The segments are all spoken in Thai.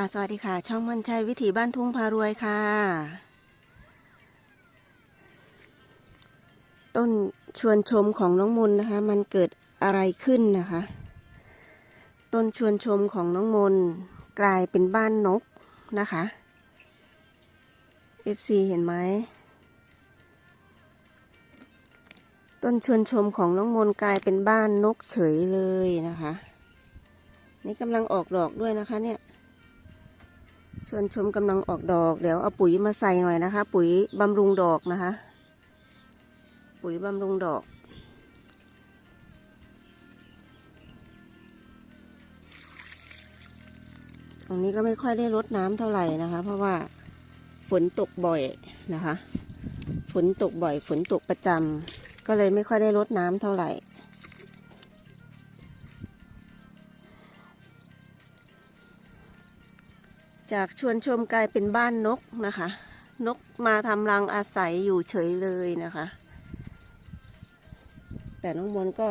กาสวัสดีค่ะ ช่องมันชัยวิถีบ้านทุ่งพารวยค่ะ ต้นชวนชมของน้องมนนะคะ มันเกิดอะไรขึ้นนะคะ ต้นชวนชมของน้องมนกลายเป็นบ้านนกนะคะ FC เห็นไหมต้นชวนชมของน้องมนกลายเป็นบ้านนกเฉยเลยนะคะ นี่กำลังออกดอกด้วยนะคะเนี่ย ชวนชมกำลังออกดอก เดี๋ยวเอาปุ๋ยมาใส่หน่อยนะคะ ปุ๋ยบำรุงดอกนะคะ ปุ๋ยบำรุงดอก ตรงนี้ก็ไม่ค่อยได้รดน้ำเท่าไหร่นะคะ เพราะว่าฝนตกบ่อยนะคะ ฝนตกบ่อย ฝนตกประจำก็เลยไม่ค่อยได้รดน้ำเท่าไหร่ จากชวนชมกลายเป็นบ้านนกนะคะ นกมาทำรังอาศัยอยู่เฉยเลยนะคะ แต่น้องมนก็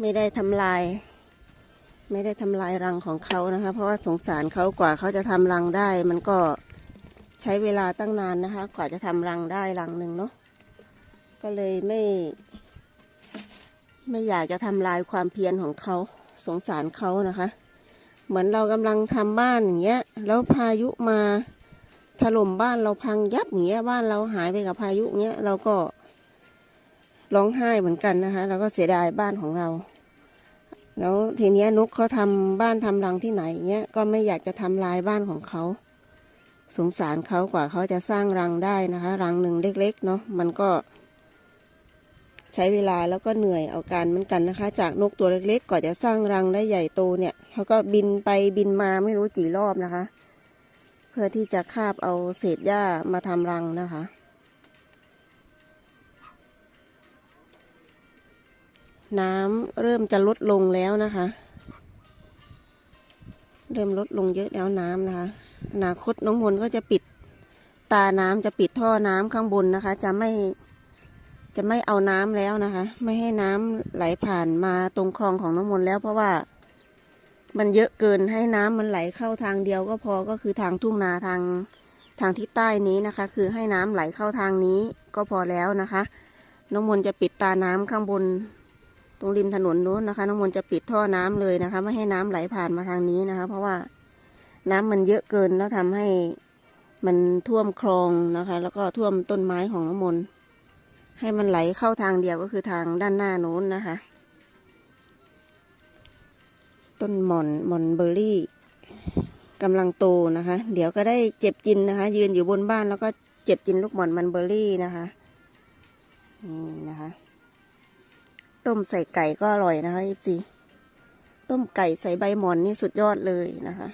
ไม่ได้ทำลาย ไม่ได้ทำลายรังของเขานะคะ เพราะว่าสงสารเขากว่าเขาจะทำรังได้ มันก็ใช้เวลาตั้งนานนะคะ กว่าจะทำรังได้รังหนึ่งเนาะก็เลยไม่ ไม่อยากจะทำลายความเพียรของเขาสงสารเขานะคะ เหมือนเรากำลังทำบ้านอย่างเงี้ย แล้วพายุมาถล่มบ้านเราพังยับอย่างเงี้ย บ้านเราหายไปกับพายุเงี้ย เราก็ร้องไห้เหมือนกันนะคะเราก็เสียดายบ้านของเรา แล้วทีเนี้ยนกเขาทำบ้านทำรังที่ไหนเงี้ย ก็ไม่อยากจะทำลายบ้านของเขา สงสารเขากว่าเขาจะสร้างรังได้นะคะ รังหนึ่งเล็ก ๆ เนาะมันก็ ใช้เวลาแล้วก็เหนื่อยเอาการเหมือนกันนะคะ จากนกตัวเล็กๆกว่าจะสร้างรังได้ใหญ่โตเนี่ยเขาก็บินไปบินมาไม่รู้กี่รอบนะคะ เพื่อที่จะคาบเอาเศษหญ้ามาทำรังนะคะ น้ำเริ่มจะลดลงแล้วนะคะ เริ่มลดลงเยอะแล้วน้ำนะคะอนาคตน้องมนก็จะปิด ตาน้ำจะปิดท่อน้ำข้างบนนะคะ จะไม่ จะไม่เอาน้ำแล้วนะคะ ไม่ให้น้ำไหลผ่านมาตรงคลองของน้ำมนต์แล้ว เพราะว่า มันเยอะเกินให้น้ำมันไหลเข้าทางเดียวก็พอก็คือทางทุ่งนาทางทางทิศใต้นี้นะคะ คือให้น้ำไหลเข้าทางนี้ก็พอแล้วนะคะ น้องมนต์จะปิดตาน้ำข้างบน ตรงริมถนนนู้นนะคะ น้องมนต์จะปิดท่อน้ำเลยนะคะ ไม่ให้น้ำไหลผ่านมาทางนี้นะคะ เพราะว่าน้ำมันเยอะเกินแล้วทำให้มันท่วมคลองนะคะ แล้วก็ท่วมต้นไม้ของน้องมนต์ ให้มันไหลเข้าทางเดียวก็คือทางด้านหน้าโน้นนะคะ ต้นหม่อนหม่อนเบอร์รี่กำลังโตนะคะ เดี๋ยวก็ได้เจ็บกินนะคะ ยืนอยู่บนบ้านแล้วก็เจ็บกินลูกหม่อนมันเบอร์รี่นะคะนี่นะคะ ต้มใส่ไก่ก็อร่อยนะคะอีซีต้มไก่ใส่ใบหม่อนนี่สุดยอดเลยนะคะ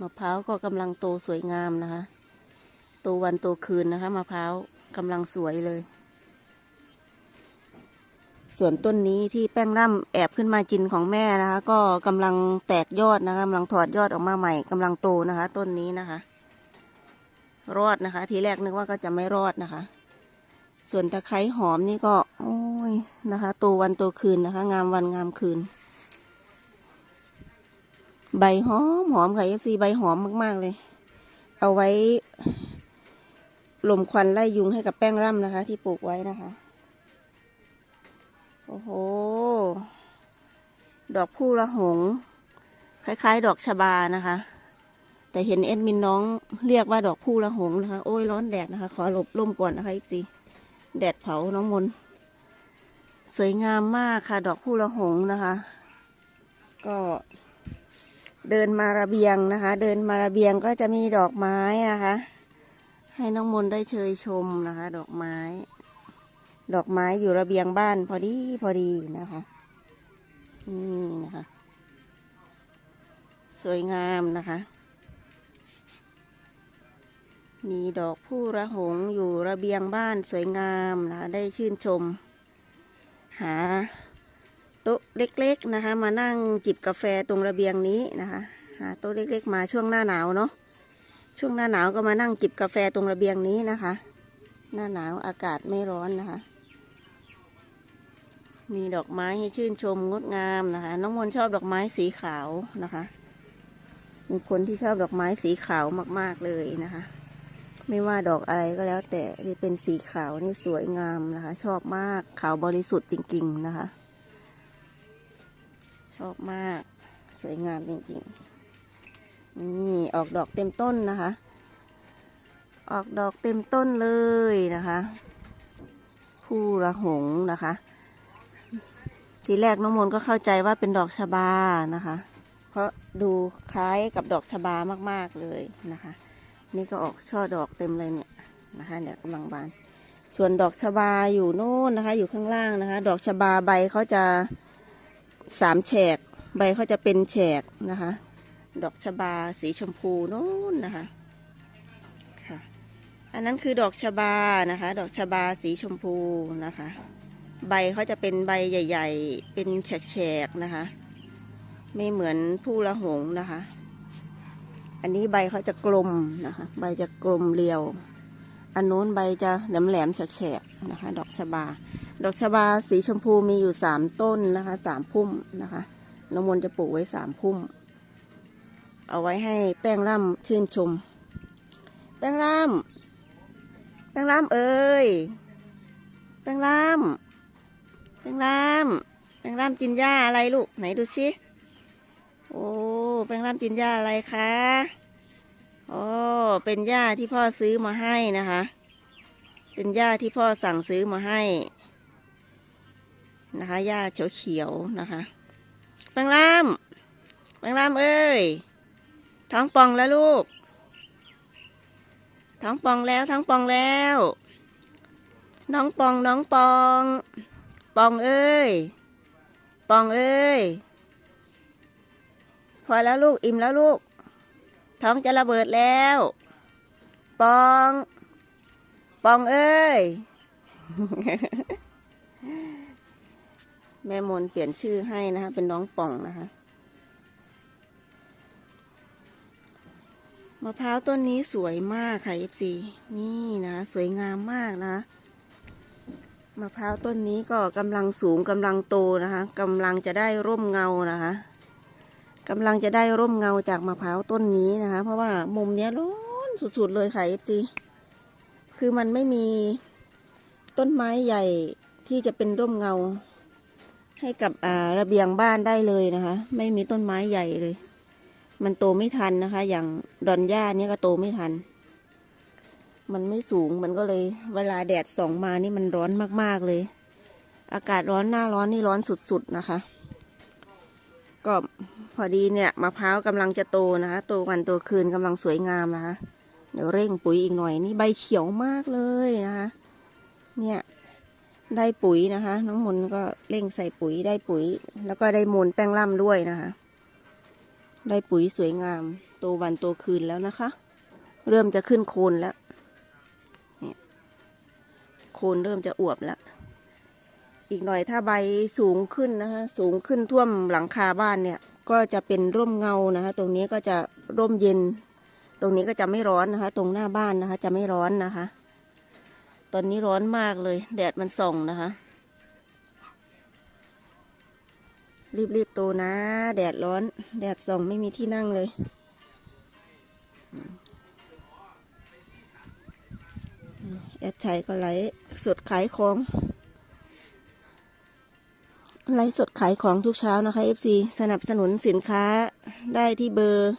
มะพร้าวก็กำลังโตสวยงามนะคะ โตวันโตคืนนะคะมะพร้าวกำลังสวยเลย ส่วนต้นนี้ที่แป้งร่ำแอบขึ้นมากินของแม่นะคะ ก็กำลังแตกยอดนะคะกำลังถอดยอดออกมาใหม่กำลังโตนะคะ ต้นนี้นะคะ รอดนะคะ ทีแรกนึกว่าก็จะไม่รอดนะคะ ส่วนตะไคร้หอมนี่ก็ โอ้ยนะคะโตวันโตคืนนะคะ งามวันงามคืน ใบหอมหอมค่ะ FC ใบหอมมาก ๆ เลย เอาไว้ลมควันไล่ยุงให้กับแป้งร่ำนะคะ ที่ปลูกไว้นะคะ โอ้โห ดอกผู้ละหง คล้าย ๆ ดอกชบานะคะ แต่เห็นเอ็ดมินน้องเรียกว่าดอกผู้ละหงนะคะ โอ้ยร้อนแดดนะคะ ขอหลบร่มก่อนนะคะ FC แดดเผาน้องมน สวยงามมากค่ะ ดอกผู้ละหงนะคะ ก็ เดินมาระเบียงนะคะ เดินมาระเบียงก็จะมีดอกไม้นะคะ ให้น้องมนได้เชยชมนะคะ ดอกไม้ ดอกไม้อยู่ระเบียงบ้านพอดีพอดีนะคะนี่นะคะ สวยงามนะคะ มีดอกผู้ระหงอยู่ระเบียงบ้านสวยงามนะคะได้ชื่นชม หา ต๊ะเล็กๆนะคะ มานั่งจิบกาแฟตรงระเบียงนี้นะคะหาโต๊ะเล็กๆ มาช่วงหน้าหนาวเนาะช่วงหน้าหนาวก็มานั่งจิบกาแฟตรงระเบียงนี้นะคะ หน้าหนาวอากาศไม่ร้อนนะคะ มีดอกไม้ให้ชื่นชมงดงามนะคะ น้องมนชอบดอกไม้สีขาวนะคะเป็นคนที่ชอบดอกไม้สีขาวมาก ๆเลยนะคะ ไม่ว่าดอกอะไรก็แล้วแต่ที่เป็นสีขาวนี่สวยงามนะคะ ชอบมากขาวบริสุทธิ์จริง ๆ นะคะ ชอบมาก สวยงามจริงๆ นี่ออกดอกเต็มต้นนะคะ ออกดอกเต็มต้นเลยนะคะผู้ละหงนะคะ ทีแรกน้องมนก็เข้าใจว่าเป็นดอกชบานะคะ เพราะดูคล้ายกับดอกชบามากๆเลยนะคะ นี่ก็ออกช่อดอกเต็มเลยเนี่ยนะคะเนี่ยกำลังบาน ส่วนดอกชบาอยู่โน่นนะคะ อยู่ข้างล่างนะคะ ดอกชบาใบเขาจะ สามแฉก ใบเขาจะเป็นแฉกนะคะ ดอกชบาสีชมพูโน่นนะคะค่ะ อันนั้นคือดอกชบานะคะ ดอกชบาสีชมพูนะคะ ใบเขาจะเป็นใบใหญ่ ๆ เป็นแฉกๆนะคะ ไม่เหมือนผู้ละหงนะคะ อันนี้ใบเขาจะกลมนะคะ ใบจะกลมเรียว อันนู้นใบจะแหลมๆแฉกๆนะคะ ดอกชบา ดอกชบาสีชมพูมีอยู่สามต้นนะคะสามพุ่มนะคะน้องมนต์จะปลูกไว้สามพุ่ม เอาไว้ให้แป้งร่ำชื่นชม แป้งร่ำแป้งร่ำเอ้ยแป้งร่ำแป้งร่ำแป้งร่ำกินหญ้าอะไรลูกไหนดูชิโอ้แป้งร่ำกินหญ้าอะไรคะโอ้เป็นหญ้าที่พ่อซื้อมาให้นะคะ เป็นหญ้าที่พ่อสั่งซื้อมาให้ นะคะ หญ้าเขียวๆนะคะแปงร่ำแปงร่ำเอ้ย ท้องป่องแล้วลูก ท้องป่องแล้วท้องป่องแล้ว น้องป่องน้องป่องป่องเอ้ยป่องเอ้ย พอแล้วลูกอิ่มแล้วลูก ท้องจะระเบิดแล้วป่องป่องเอ้ย แม่มนเปลี่ยนชื่อให้นะคะ เป็นน้องป่องนะคะ มะพร้าวต้นนี้สวยมากค่ะ FC นี่นะ สวยงามมากนะ มะพร้าวต้นนี้ก็กำลังสูงกำลังโตนะคะกำลังจะได้ร่มเงานะคะกำลังจะได้ร่มเงาจากมะพร้าวต้นนี้นะคะ เพราะว่ามุมเนี้ยร้อนสุดๆเลยค่ะ FC คือมันไม่มีต้นไม้ใหญ่ที่จะเป็นร่มเงา ให้กับระเบียงบ้านได้เลยนะคะ ไม่มีต้นไม้ใหญ่เลย มันโตไม่ทันนะคะ อย่างดอนหญ้าเนี่ยก็โตไม่ทัน มันไม่สูงมันก็เลย เวลาแดดส่องมานี่มันร้อนมากๆเลย อากาศร้อนหน้าร้อนนี่ร้อนสุดๆนะคะ ก็พอดีเนี่ยมะพร้าวกำลังจะโตนะคะโตวันโตคืนกำลังสวยงามนะคะ เดี๋ยวเร่งปุ๋ยอีกหน่อยนี่ใบเขียวมากเลยนะคะ เนี่ย ได้ปุ๋ยนะคะ น้องมนก็เร่งใส่ปุ๋ยได้ปุ๋ย แล้วก็ได้มูลแป้งล่ำด้วยนะคะ ได้ปุ๋ยสวยงาม โตวันโตคืนแล้วนะคะ เริ่มจะขึ้นโคนแล้วเนี่ยโคนเริ่มจะอวบแล้ว อีกหน่อยถ้าใบสูงขึ้นนะคะ สูงขึ้นท่วมหลังคาบ้านเนี่ย ก็จะเป็นร่มเงานะคะ ตรงนี้ก็จะร่มเย็น ตรงนี้ก็จะไม่ร้อนนะคะ ตรงหน้าบ้านนะคะ จะไม่ร้อนนะคะ ตอนนี้ร้อนมากเลย แดดมันส่องนะคะ รีบๆโตนะ แดดร้อน แดดส่องไม่มีที่นั่งเลยแอดชัยก็ไลฟ์สดขายของไลฟ์สดขายของทุกเช้านะคะ FC สนับสนุนสินค้าได้ที่เบอร์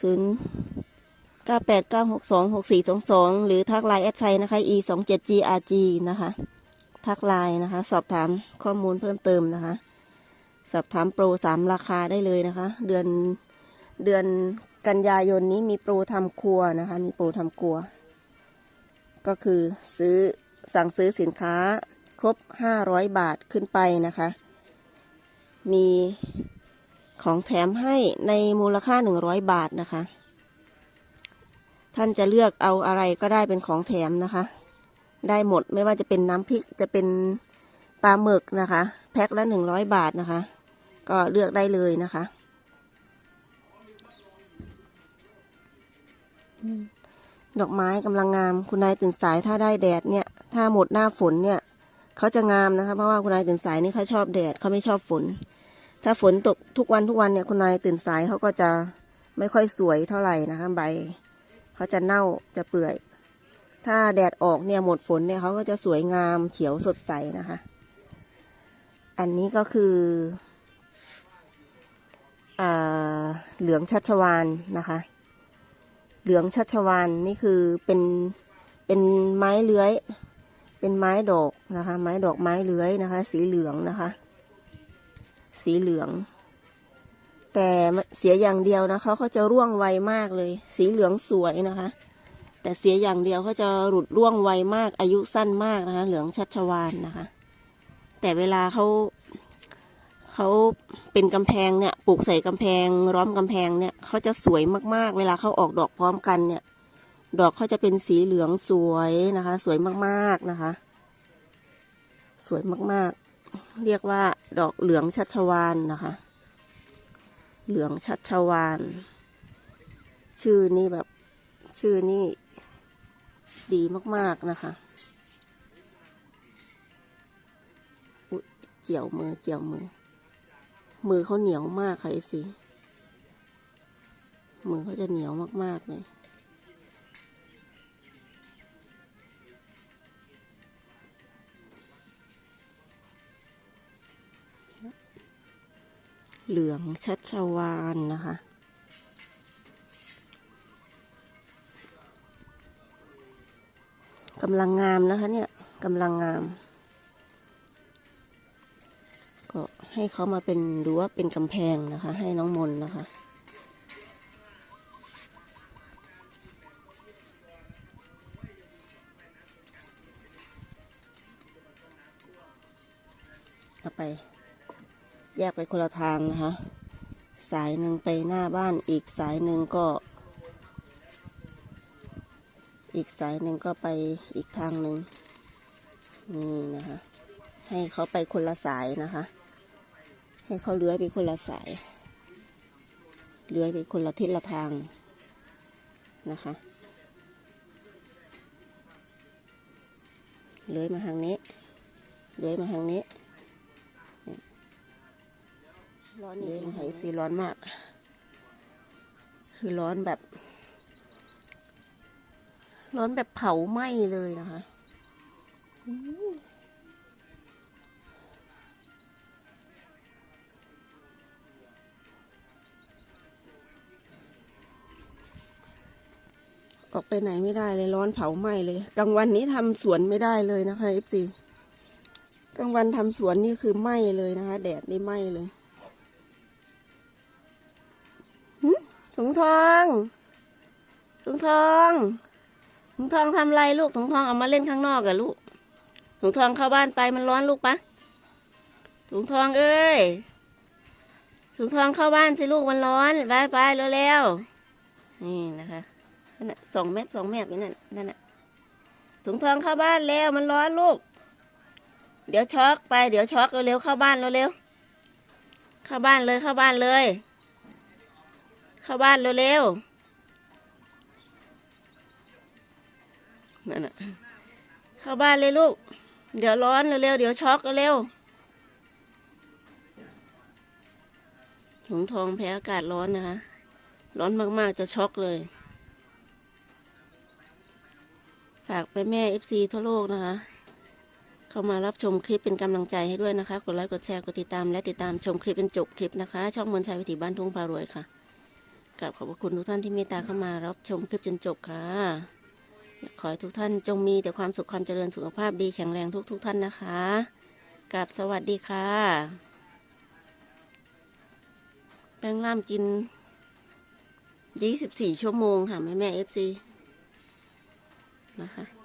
ศูนย์ เก้าแปดเก้าหกสองหกสี่สองสองหรือทักไลน์แอดชัยนะคะ e สองเจ็ด grg นะคะ ทักไลน์นะคะ สอบถามข้อมูลเพิ่มเติมนะคะ สอบถามโปรสามราคาได้เลยนะคะ เดือนเดือนกันยายนนี้มีโปรทำครัวนะคะ มีโปรทำครัว ก็คือซื้อสั่งซื้อสินค้าครบ 500 บาทขึ้นไปนะคะ มีของแถมให้ในมูลค่า 100 บาทนะคะ ท่านจะเลือกเอาอะไรก็ได้เป็นของแถมนะคะ ได้หมดไม่ว่าจะเป็นน้ำพริกจะเป็นปลาหมึกนะคะ แพ็คละ100บาทนะคะ ก็เลือกได้เลยนะคะ ดอกไม้กำลังงามคุณนายตื่นสายถ้าได้แดดเนี่ย ถ้าหมดหน้าฝนเนี่ยเขาจะงามนะคะ เพราะว่าคุณนายตื่นสายนี่เขาชอบแดดเขาไม่ชอบฝน ถ้าฝนตกทุกวันทุกวันเนี่ยคุณนายตื่นสายเขาก็จะไม่ค่อยสวยเท่าไหร่นะคะใบ เขาจะเน่าจะเปื่อย ถ้าแดดออกเนี่ยหมดฝนเนี่ยเขาก็จะสวยงามเขียวสดใสนะคะ อันนี้ก็คืออเหลืองชัชวานนะคะ เหลืองชัชวานนี่คือเป็นเป็นไม้เลื้อย เป็นไม้ดอกนะคะ ไม้ดอกไม้เลื้อยนะคะ สีเหลืองนะคะ สีเหลือง แต่เสียอย่างเดียวนะคะเขาจะร่วงไวมากเลย สีเหลืองสวยนะคะ แต่เสียอย่างเดียวเขาจะหลุดร่วงไวมากอายุสั้นมากนะคะ เหลืองชัชวานนะคะ แต่เวลาเขาเขาเป็นกำแพงเนี่ยปลูกใส่กำแพงร้อมกำแพงเนี่ยเขาจะสวยมากๆ เวลาเขาออกดอกพร้อมกันเนี่ย ดอกเขาจะเป็นสีเหลืองสวยนะคะ สวยมากๆนะคะ สวยมากๆ เรียกว่าดอกเหลืองชัชวานนะคะ เหลืองชัชวานชื่อนี่แบบชื่อนี่ดีมาก ๆ นะคะอุ๊ยเจียวมือเจียวมือ มือเขาเหนียวมากค่ะเอฟซีมือเขาจะเหนียวมาก ๆ เลย เหลืองชัชวานนะคะกำลังงามนะคะเนี่ยกำลังงาม ก็ให้เขามาเป็นดูว่าเป็นกำแพงนะคะ ให้น้องมนนะคะเอาไป แยกไปคนละทางนะคะ สายหนึ่งไปหน้าบ้านอีกสายหนึ่งก็ อีกสายหนึ่งก็ไปอีกทางหนึ่งนี่นะคะ ให้เขาไปคนละสายนะคะ ให้เขาเลื้อยไปคนละสาย เลื้อยไปคนละทิศละทางนะคะเลื้อยมาทางนี้เลื้อยมาทางนี้ ร้อนเลยนะคะเอฟซีร้อนมาก คือร้อนแบบ ร้อนแบบเผาไหม้เลยนะคะอื้อออกไปไหนไม่ได้เลยร้อนเผาไหม้เลยกลางวันนี้ทำสวนไม่ได้เลยนะคะเอฟซีกลางวันทำสวนนี่คือไหม้เลยนะคะ แดดนี่ไหม้เลย ถุงทองถุงทองถุงทองทำไรลูกถุงทองเอามาเล่นข้างนอกกับลูกถุงทองเข้าบ้านไปมันร้อนลูกปะถุงทองเอ้ยถุงทองเข้าบ้านสิลูกมันร้อนไปไปเร็วๆนี่นะคะนั่นน่ะสองเมตรสองเมตรนี่นั่นนั่นน่ะถุงทองเข้าบ้านแล้วมันร้อนลูก เดี๋ยวช็อกไปเดี๋ยวช็อกเร็วๆเข้าบ้านเร็วๆเข้าบ้านเลยเข้าบ้านเลย เข้าบ้านเร็วๆนั่นน่ะเข้าบ้านเลยลูก เดี๋ยวร้อนเร็วๆเดี๋ยวช็อกเร็วถุงทองแพ้อากาศร้อนนะคะ ร้อนมากๆจะช็อกเลย ฝากไปแม่เอฟซีทั่วโลกนะคะเข้ามารับชมคลิปเป็นกำลังใจให้ด้วยนะคะ กดไลค์ กดแชร์ กดติดตาม และติดตามชมคลิปเป็นจบคลิปนะคะ ช่องมนชัยวิถีบ้านทุ่งพารวยค่ะ กับขอบพระคุณทุกท่านที่เมตตาเข้ามารับชมคลิปจนจบค่ะ ขอให้ทุกท่านจงมีแต่ความสุขความเจริญสุขภาพดีแข็งแรงทุกทุกๆท่านนะคะกับสวัสดีค่ะ แป้งล่ามกิน 24 ชั่วโมงค่ะ แม่แม่เอฟซีนะคะ